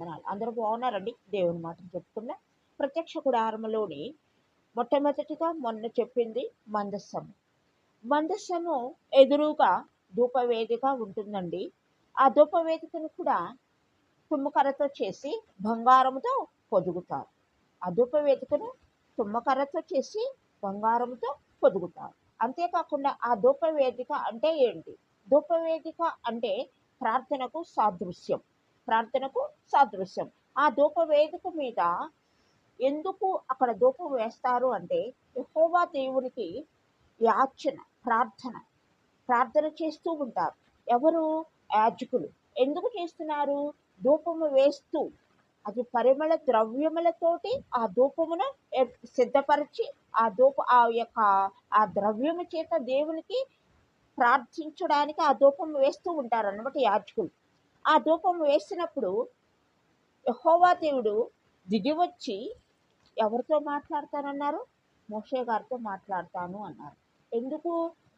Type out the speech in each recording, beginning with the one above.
వందనాలు. అందరూ బాగున్నారండి. దేవుని మాటలు చెప్తున్నా ప్రత్యక్ష గుడారంలోని మొట్టమొదటిగా మొన్న చెప్పింది మందస్సము. మందస్సము ఎదురుగా ధూపవేదిక ఉంటుందండి. ఆ ధూపవేదికను కూడా తుమ్మకర్రతో చేసి బంగారముతో పొదుగుతారు. ఆ ధూపవేదికను తుమ్మకర్రతో చేసి బంగారంతో పొదుగుతారు. అంతేకాకుండా ఆ ధూపవేదిక అంటే ఏంటి? ధూపవేదిక అంటే ప్రార్థనకు సాదృశ్యం. ప్రార్థనకు సాదృశ్యం. ఆ ధూపవేదిక మీద ఎందుకు అక్కడ ధూపం వేస్తారు అంటే యెహోవా దేవునికి యాచన ప్రార్థన ప్రార్థన చేస్తూ ఉంటారు. ఎవరు? యాజకులు. ఎందుకు చేస్తున్నారు? ధూపము వేస్తూ. అది పరిమళ ద్రవ్యములతోటి ఆ ధూపమును సిద్ధపరిచి ఆ ధూప ఆ యొక్క ఆ ద్రవ్యము చేత దేవునికి ప్రార్థించడానికి ఆ ధూపం వేస్తూ ఉంటారు అన్నమాట యాజకులు. ఆ ధూపం వేసినప్పుడు యహోవా దేవుడు దిగి వచ్చి ఎవరితో మాట్లాడతానన్నారు? మోషే గారితో మాట్లాడతాను అన్నారు. ఎందుకు?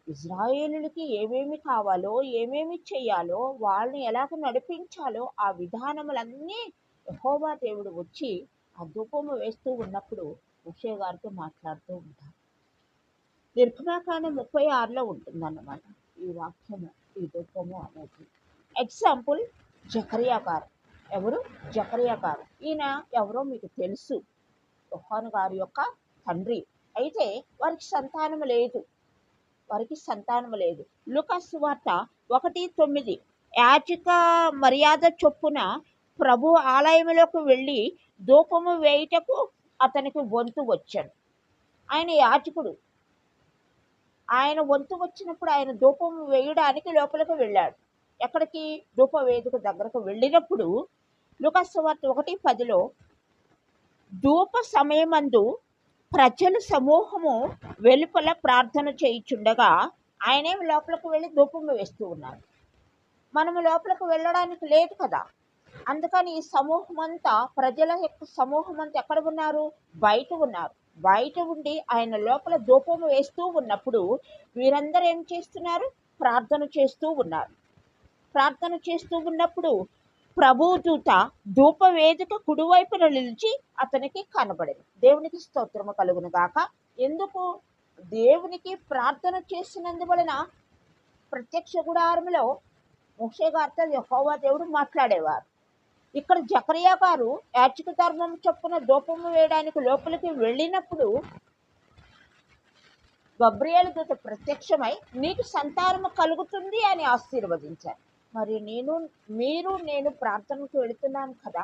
ఇజ్రాయేలులకి ఏమేమి కావాలో ఏమేమి చేయాలో వాళ్ళని ఎలాగ నడిపించాలో ఆ విధానములన్నీ యహోవా దేవుడు వచ్చి ఆ ధూపము వేస్తూ ఉన్నప్పుడు మోషే గారితో మాట్లాడుతూ ఉంటారు. నిర్గమాకాండం ముప్పై ఆరులో ఉంటుందన్నమాట ఈ వాక్యము ఈ ధూపము అనేది. ఎగ్జాంపుల్ జకరియా గారు ఎవరు? జకరియా గారు ఈయన ఎవరో మీకు తెలుసు. యోహాను గారి యొక్క తండ్రి. అయితే వారికి సంతానం లేదు. వారికి సంతానం లేదు. లుకస్ వార్త ఒకటి తొమ్మిది. యాచిక మర్యాద చొప్పున ప్రభు ఆలయంలోకి వెళ్ళి ధూపము వేయుటకు అతనికి వంతు వచ్చాడు. ఆయన యాచకుడు ఆయన వంతు వచ్చినప్పుడు ఆయన ధూపం వేయడానికి లోపలికి వెళ్ళాడు. ఎక్కడికి? ధూపవేదిక దగ్గరకు వెళ్ళినప్పుడు లుకాసవార్త ఒకటి పదిలో ధూప సమయమందు ప్రజలు సమూహము వెలుపల ప్రార్థన చేయించుండగా ఆయనే లోపలికి వెళ్ళి ధూపం వేస్తూ ఉన్నారు మనము లోపలికి వెళ్ళడానికి లేదు కదా. అందుకని ఈ సమూహం అంతా ప్రజల యొక్క సమూహం అంతా ఎక్కడ ఉన్నారు? బయట ఉన్నారు. బయట ఉండి ఆయన లోపల ధూపం వేస్తూ ఉన్నప్పుడు వీరందరూ ఏం చేస్తున్నారు? ప్రార్థన చేస్తూ ఉన్నారు. ప్రార్థన చేస్తూ ఉన్నప్పుడు ప్రభుదూత ధూపవేదిక ధూప వేదిక కుడివైపున నిలిచి అతనికి కనబడింది. దేవునికి స్తోత్రము కలుగును గాక. ఎందుకు? దేవునికి ప్రార్థన చేసినందువలన ప్రత్యక్ష గుడారంలో మోషే గారితో దేవుడు మాట్లాడేవారు. ఇక్కడ జకరియా గారు యాచక ధర్మం చొప్పున ధూపము వేయడానికి లోపలికి వెళ్ళినప్పుడు గబ్రియేలు దూత ప్రత్యక్షమై నీకు సంతానము కలుగుతుంది అని ఆశీర్వదించారు. మరి నేను మీరు నేను ప్రార్థనకు వెళుతున్నాను కదా.